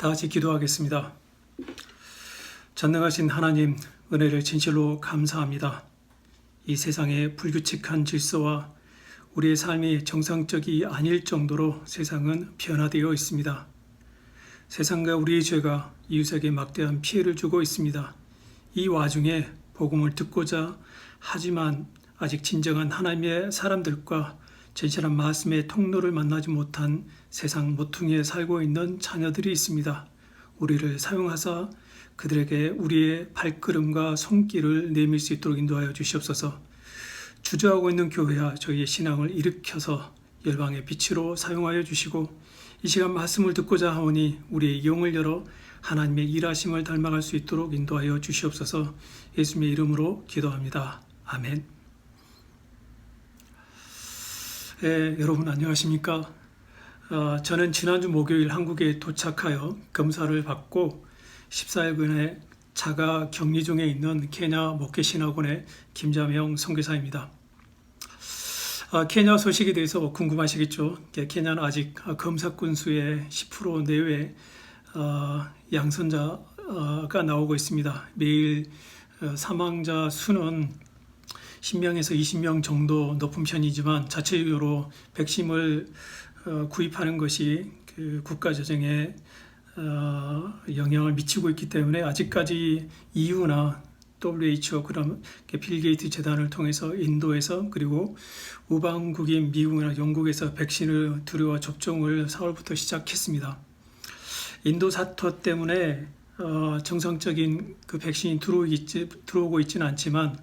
다 같이 기도하겠습니다. 전능하신 하나님, 은혜를 진실로 감사합니다. 이 세상의 불규칙한 질서와 우리의 삶이 정상적이 아닐 정도로 세상은 변화되어 있습니다. 세상과 우리의 죄가 이웃에게 막대한 피해를 주고 있습니다. 이 와중에 복음을 듣고자 하지만 아직 진정한 하나님의 사람들과 진실한 말씀의 통로를 만나지 못한 세상 모퉁이에 살고 있는 자녀들이 있습니다. 우리를 사용하사 그들에게 우리의 발걸음과 손길을 내밀 수 있도록 인도하여 주시옵소서. 주저하고 있는 교회와 저희의 신앙을 일으켜서 열방의 빛으로 사용하여 주시고 이 시간 말씀을 듣고자 하오니 우리의 영을 열어 하나님의 일하심을 닮아갈 수 있도록 인도하여 주시옵소서. 예수님의 이름으로 기도합니다. 아멘. 예, 여러분 안녕하십니까? 어, 저는 지난주 목요일 한국에 도착하여 검사를 받고 14일간의 자가 격리 중에 있는 케냐 목회신학원의 김자명 선교사입니다. 아, 케냐 소식에 대해서 궁금하시겠죠? 예, 케냐는 아직 검사 건수의 10% 내외 어, 양선자가 나오고 있습니다. 매일 어, 사망자 수는 10명에서 20명 정도 높은 편이지만 자체적으로 백신을 어, 구입하는 것이 그 국가 재정에 어, 영향을 미치고 있기 때문에 아직까지 EU나 WHO 그다음 빌 게이트 재단을 통해서 인도에서 그리고 우방국인 미국이나 영국에서 백신을 두려워 접종을 4월부터 시작했습니다. 인도 사태 때문에 어, 정상적인 그 백신이 들어오고 있지는 않지만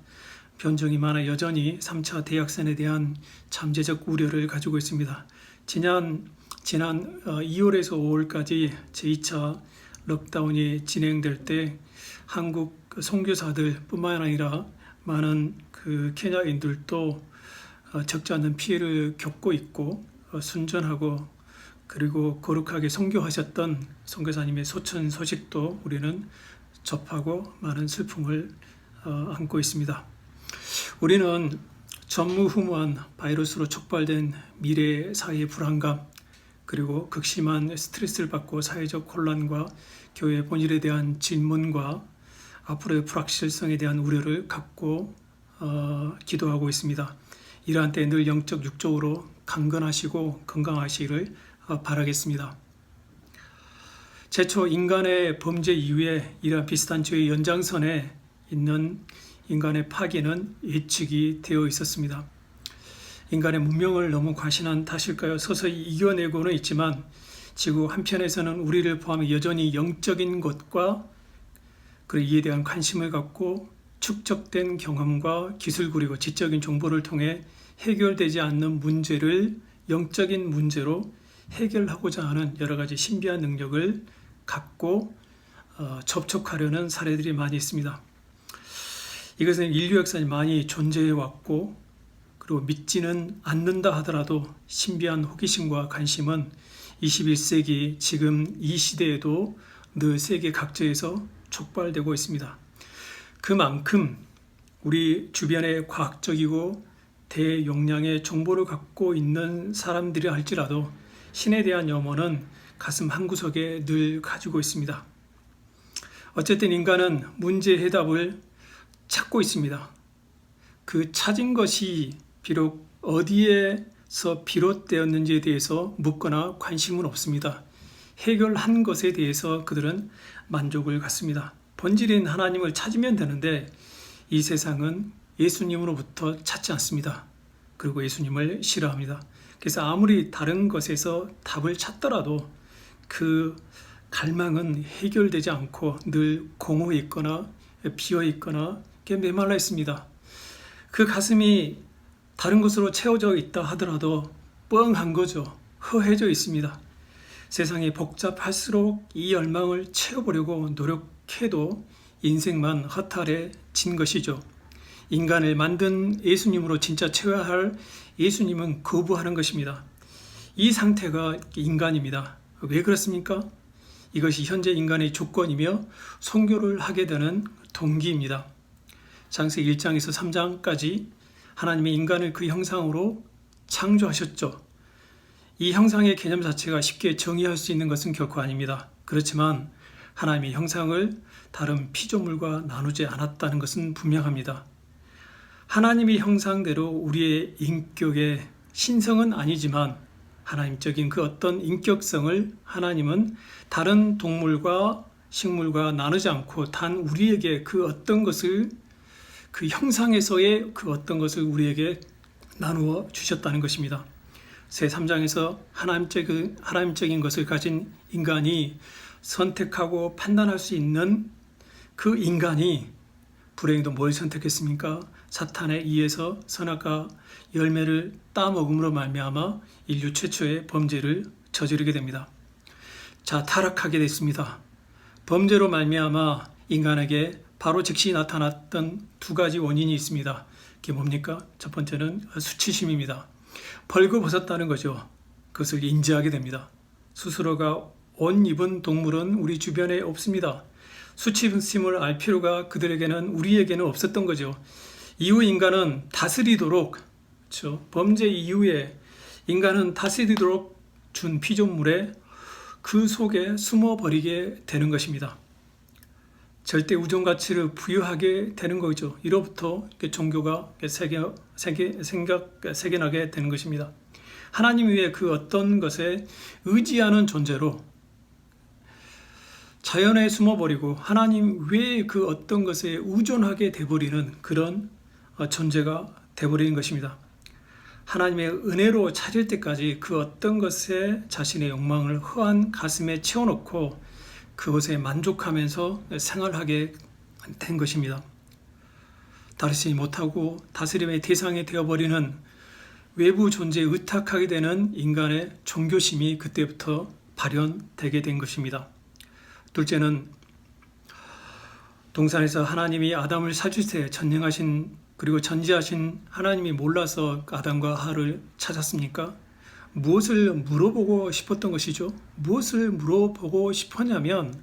변종이 많아 여전히 3차 대학선에 대한 잠재적 우려를 가지고 있습니다. 지난 지난 2월에서 5월까지 제2차 럭다운이 진행될 때 한국 선교사들뿐만 아니라 많은 그 케냐인들도 어, 적지 않은 피해를 겪고 있고 어, 순전하고 그리고 거룩하게 선교하셨던 선교사님의 소천 소식도 우리는 접하고 많은 슬픔을 어, 안고 있습니다. 우리는 전무후무한 바이러스로 촉발된 미래 사회의 불안감 그리고 극심한 스트레스를 받고 사회적 혼란과 교회 본질에 대한 질문과 앞으로의 불확실성에 대한 우려를 갖고 어, 기도하고 있습니다. 이러한 때늘 영적 육적으로 강건하시고 건강하시기를 어, 바라겠습니다. 최초 인간의 범죄 이후에 이러한 비슷한 죄의 연장선에 있는 인간의 파괴는 예측이 되어 있었습니다. 인간의 문명을 너무 과신한 탓일까요? 서서히 이겨내고는 있지만 지구 한편에서는 우리를 포함해 여전히 영적인 것과 그 이에 대한 관심을 갖고 축적된 경험과 기술 그리고 지적인 정보를 통해 해결되지 않는 문제를 영적인 문제로 해결하고자 하는 여러 가지 신비한 능력을 갖고 어, 접촉하려는 사례들이 많이 있습니다. 이것은 인류 역사에 많이 존재해 왔고 그리고 믿지는 않는다 하더라도 신비한 호기심과 관심은 21세기 지금 이 시대에도 늘 세계 각지에서 촉발되고 있습니다. 그만큼 우리 주변에 과학적이고 대용량의 정보를 갖고 있는 사람들이 할지라도 신에 대한 염원은 가슴 한구석에 늘 가지고 있습니다. 어쨌든 인간은 문제 해답을 찾고 있습니다. 그 찾은 것이 비록 어디에서 비롯되었는지에 대해서 묻거나 관심은 없습니다. 해결한 것에 대해서 그들은 만족을 갖습니다. 본질인 하나님을 찾으면 되는데 이 세상은 예수님으로부터 찾지 않습니다. 그리고 예수님을 싫어합니다. 그래서 아무리 다른 것에서 답을 찾더라도 그 갈망은 해결되지 않고 늘 공허해 있거나 비어 있거나 메말라 있습니다. 그 가슴이 다른 것으로 채워져 있다 하더라도 뻥한 거죠. 허해져 있습니다. 세상이 복잡할수록 이 열망을 채워보려고 노력해도 인생만 허탈해 진 것이죠. 인간을 만든 예수님으로 진짜 채워야 할 예수님은 거부하는 것입니다. 이 상태가 인간입니다. 왜 그렇습니까? 이것이 현재 인간의 조건이며 성교를 하게 되는 동기입니다. 장세기 1장에서 3장까지 하나님의 인간을 그 형상으로 창조하셨죠. 이 형상의 개념 자체가 쉽게 정의할 수 있는 것은 결코 아닙니다. 그렇지만 하나님의 형상을 다른 피조물과 나누지 않았다는 것은 분명합니다. 하나님의 형상대로 우리의 인격의 신성은 아니지만 하나님적인 그 어떤 인격성을 하나님은 다른 동물과 식물과 나누지 않고 단 우리에게 그 어떤 것을 그 형상에서의 그 어떤 것을 우리에게 나누어 주셨다는 것입니다. 새 3장에서 하나님적, 하나님적인 것을 가진 인간이 선택하고 판단할 수 있는 그 인간이 불행도 뭘 선택했습니까? 사탄에 의해서 선악과 열매를 따먹음으로 말미암아 인류 최초의 범죄를 저지르게 됩니다. 자, 타락하게 됐습니다. 범죄로 말미암아 인간에게 바로 즉시 나타났던 두 가지 원인이 있습니다. 그게 뭡니까? 첫 번째는 수치심입니다. 벌거벗었다는 거죠. 그것을 인지하게 됩니다. 스스로가 옷 입은 동물은 우리 주변에 없습니다. 수치심을 알 필요가 그들에게는 우리에게는 없었던 거죠. 이후 인간은 다스리도록 그렇죠? 범죄 이후에 인간은 다스리도록 준 피조물에 그 속에 숨어버리게 되는 것입니다. 절대 우정 가치를 부여하게 되는 거죠. 이로부터 종교가 세계, 세계, 생각, 생겨나게 되는 것입니다. 하나님 위에 그 어떤 것에 의지하는 존재로 자연에 숨어버리고 하나님 외에 그 어떤 것에 의존하게 돼버리는 그런 존재가 돼버리는 것입니다. 하나님의 은혜로 찾을 때까지 그 어떤 것에 자신의 욕망을 허한 가슴에 채워놓고 그것에 만족하면서 생활하게 된 것입니다. 다르지 못하고 다스림의 대상이 되어버리는 외부 존재에 의탁하게 되는 인간의 종교심이 그때부터 발현되게 된 것입니다. 둘째는 동산에서 하나님이 아담을 사주세 전능하신 그리고 전지하신 하나님이 몰라서 아담과 하를 찾았습니까? 무엇을 물어보고 싶었던 것이죠? 무엇을 물어보고 싶었냐면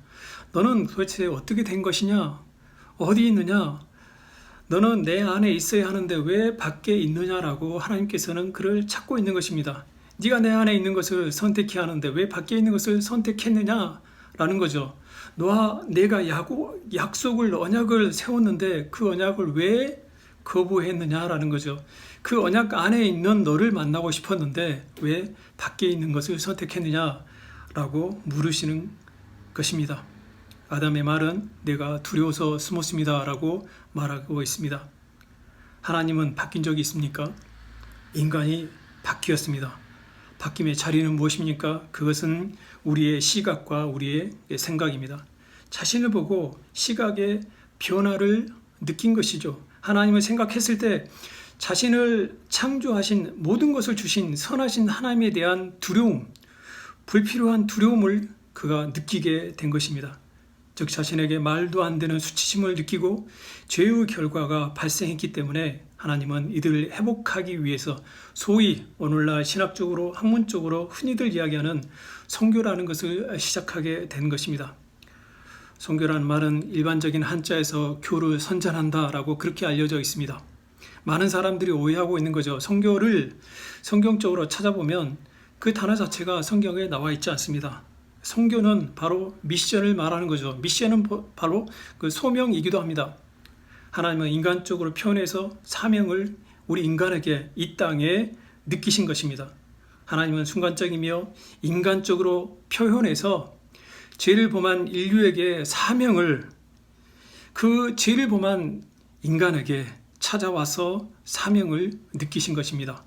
너는 도대체 어떻게 된 것이냐? 어디 있느냐? 너는 내 안에 있어야 하는데 왜 밖에 있느냐라고 하나님께서는 그를 찾고 있는 것입니다. 네가 내 안에 있는 것을 선택해야 하는데 왜 밖에 있는 것을 선택했느냐라는 거죠. 너와 내가 약속을 언약을 세웠는데 그 언약을 왜 거부했느냐라는 거죠. 그 언약 안에 있는 너를 만나고 싶었는데 왜 밖에 있는 것을 선택했느냐라고 물으시는 것입니다. 아담의 말은 내가 두려워서 숨었습니다라고 말하고 있습니다. 하나님은 바뀐 적이 있습니까? 인간이 바뀌었습니다. 바뀜의 자리는 무엇입니까? 그것은 우리의 시각과 우리의 생각입니다. 자신을 보고 시각의 변화를 느낀 것이죠. 하나님을 생각했을 때 자신을 창조하신 모든 것을 주신 선하신 하나님에 대한 두려움, 불필요한 두려움을 그가 느끼게 된 것입니다. 즉 자신에게 말도 안 되는 수치심을 느끼고 죄의 결과가 발생했기 때문에 하나님은 이들을 회복하기 위해서 소위 오늘날 신학적으로 학문적으로 흔히들 이야기하는 성교라는 것을 시작하게 된 것입니다. 성교라는 말은 일반적인 한자에서 교를 선전한다라고 그렇게 알려져 있습니다. 많은 사람들이 오해하고 있는 거죠. 성교를 성경적으로 찾아보면 그 단어 자체가 성경에 나와 있지 않습니다. 성교는 바로 미션을 말하는 거죠. 미션은 바로 그 소명이기도 합니다. 하나님은 인간적으로 표현해서 사명을 우리 인간에게 이 땅에 느끼신 것입니다. 하나님은 순간적이며 인간적으로 표현해서 죄를 범한 인류에게 사명을 그 죄를 범한 인간에게 찾아와서 사명을 느끼신 것입니다.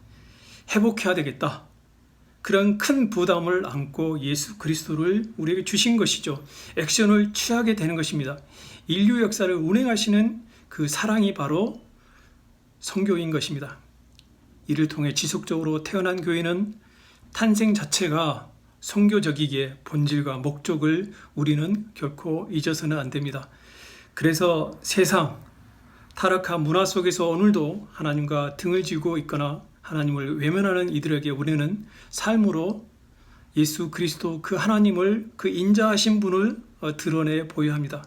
회복해야 되겠다. 그런 큰 부담을 안고 예수 그리스도를 우리에게 주신 것이죠. 액션을 취하게 되는 것입니다. 인류 역사를 운행하시는 그 사랑이 바로 성교인 것입니다. 이를 통해 지속적으로 태어난 교회는 탄생 자체가 성교적이기에 본질과 목적을 우리는 결코 잊어서는 안 됩니다. 그래서 세상, 타락한 문화 속에서 오늘도 하나님과 등을 쥐고 있거나 하나님을 외면하는 이들에게 우리는 삶으로 예수 그리스도 그 하나님을 그 인자하신 분을 어, 드러내 보여야 합니다.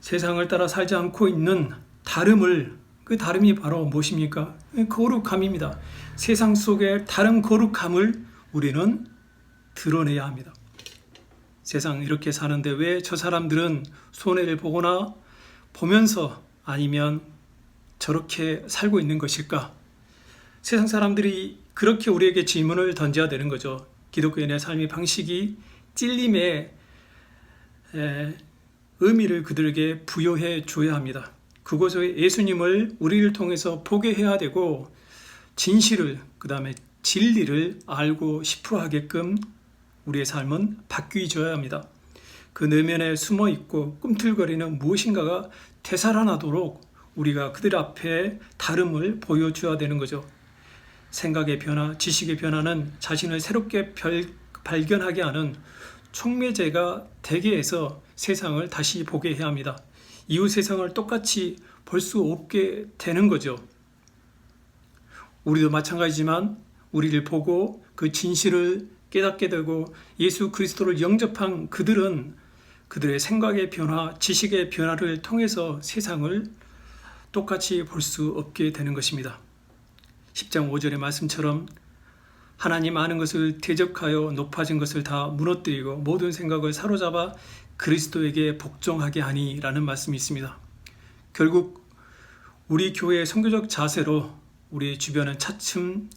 세상을 따라 살지 않고 있는 다름을 그 다름이 바로 무엇입니까? 거룩함입니다. 세상 속에 다른 거룩함을 우리는 드러내야 합니다. 세상 이렇게 사는데 왜 저 사람들은 손해를 보거나 보면서 아니면 저렇게 살고 있는 것일까? 세상 사람들이 그렇게 우리에게 질문을 던져야 되는 거죠. 기독교인의 삶의 방식이 찔림의 에, 의미를 그들에게 부여해 줘야 합니다. 그곳에 예수님을 우리를 통해서 보게 해야 되고 진실을 그 다음에 진리를 알고 싶어 하게끔 우리의 삶은 바뀌어져야 합니다. 그 내면에 숨어 있고 꿈틀거리는 무엇인가가 되살아나도록 우리가 그들 앞에 다름을 보여줘야 되는 거죠. 생각의 변화, 지식의 변화는 자신을 새롭게 별, 발견하게 하는 촉매제가 되게 해서 세상을 다시 보게 해야 합니다. 이웃 세상을 똑같이 볼 수 없게 되는 거죠. 우리도 마찬가지지만 우리를 보고 그 진실을 깨닫게 되고 예수 그리스도를 영접한 그들은 그들의 생각의 변화, 지식의 변화를 통해서 세상을 똑같이 볼 수 없게 되는 것입니다. 10장 5절의 말씀처럼 하나님 아는 것을 대적하여 높아진 것을 다 무너뜨리고 모든 생각을 사로잡아 그리스도에게 복종하게 하니라는 말씀이 있습니다. 결국 우리 교회의 선교적 자세로 우리 주변은 차츰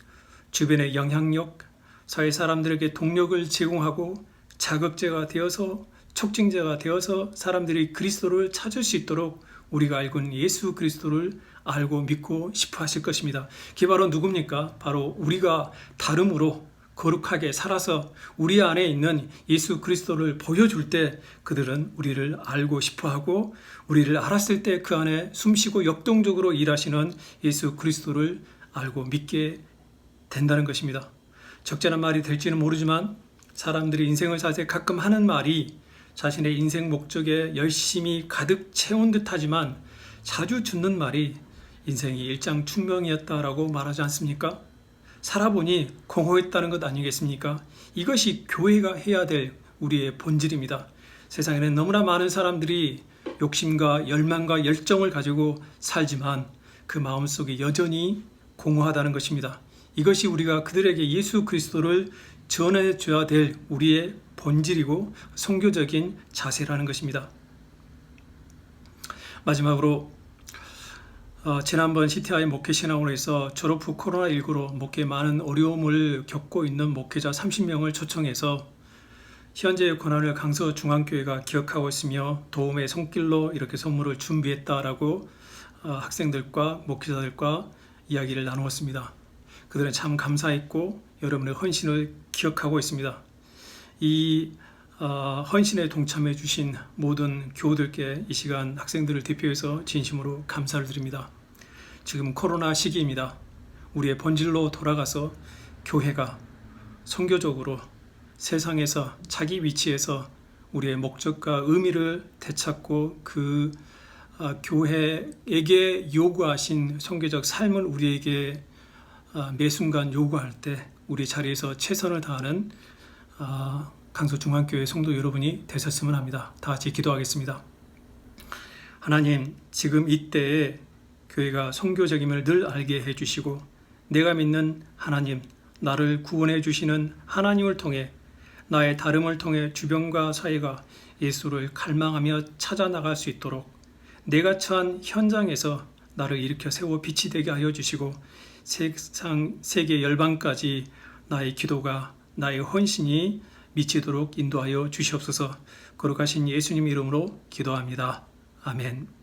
주변의 영향력, 사회 사람들에게 동력을 제공하고 자극제가 되어서 촉진제가 되어서 사람들이 그리스도를 찾을 수 있도록 우리가 알고 있는 예수 그리스도를 알고 믿고 싶어 하실 것입니다. 그게 바로 누굽니까? 바로 우리가 다름으로 거룩하게 살아서 우리 안에 있는 예수 그리스도를 보여줄 때 그들은 우리를 알고 싶어 하고 우리를 알았을 때 그 안에 숨쉬고 역동적으로 일하시는 예수 그리스도를 알고 믿게 된다는 것입니다. 적절한 말이 될지는 모르지만 사람들이 인생을 살때 가끔 하는 말이 자신의 인생 목적에 열심히 가득 채운 듯 하지만 자주 듣는 말이 인생이 일장춘명이었다라고 말하지 않습니까? 살아보니 공허했다는 것 아니겠습니까? 이것이 교회가 해야 될 우리의 본질입니다. 세상에는 너무나 많은 사람들이 욕심과 열망과 열정을 가지고 살지만 그 마음속에 여전히 공허하다는 것입니다. 이것이 우리가 그들에게 예수 그리스도를 전해줘야 될 우리의 본질이고 성교적인 자세라는 것입니다. 마지막으로 어, 지난번 CTI 목회 신앙원에서 졸업 후 코로나19로 목회 많은 어려움을 겪고 있는 목회자 30명을 초청해서 현재의 권한을 강서 중앙교회가 기억하고 있으며 도움의 손길로 이렇게 선물을 준비했다라고 어, 학생들과 목회자들과 이야기를 나누었습니다. 그들은 참 감사했고 여러분의 헌신을 기억하고 있습니다. 이 어, 헌신에 동참해 주신 모든 교우들께 이 시간 학생들을 대표해서 진심으로 감사를 드립니다. 지금 코로나 시기입니다. 우리의 본질로 돌아가서 교회가 선교적으로 세상에서 자기 위치에서 우리의 목적과 의미를 되찾고 그 어, 교회에게 요구하신 선교적 삶을 우리에게 어, 매 순간 요구할 때 우리 자리에서 최선을 다하는 어, 강서중앙교회 성도 여러분이 되셨으면 합니다. 다 같이 기도하겠습니다. 하나님, 지금 이때에 교회가 성교적임을 늘 알게 해주시고 내가 믿는 하나님, 나를 구원해 주시는 하나님을 통해 나의 다름을 통해 주변과 사회가 예수를 갈망하며 찾아 나갈 수 있도록 내가 처한 현장에서 나를 일으켜 세워 빛이 되게 하여 주시고 세상 세계 열방까지 나의 기도가 나의 헌신이 미치도록 인도하여 주시옵소서. 거룩하신 예수님 이름으로 기도합니다. 아멘.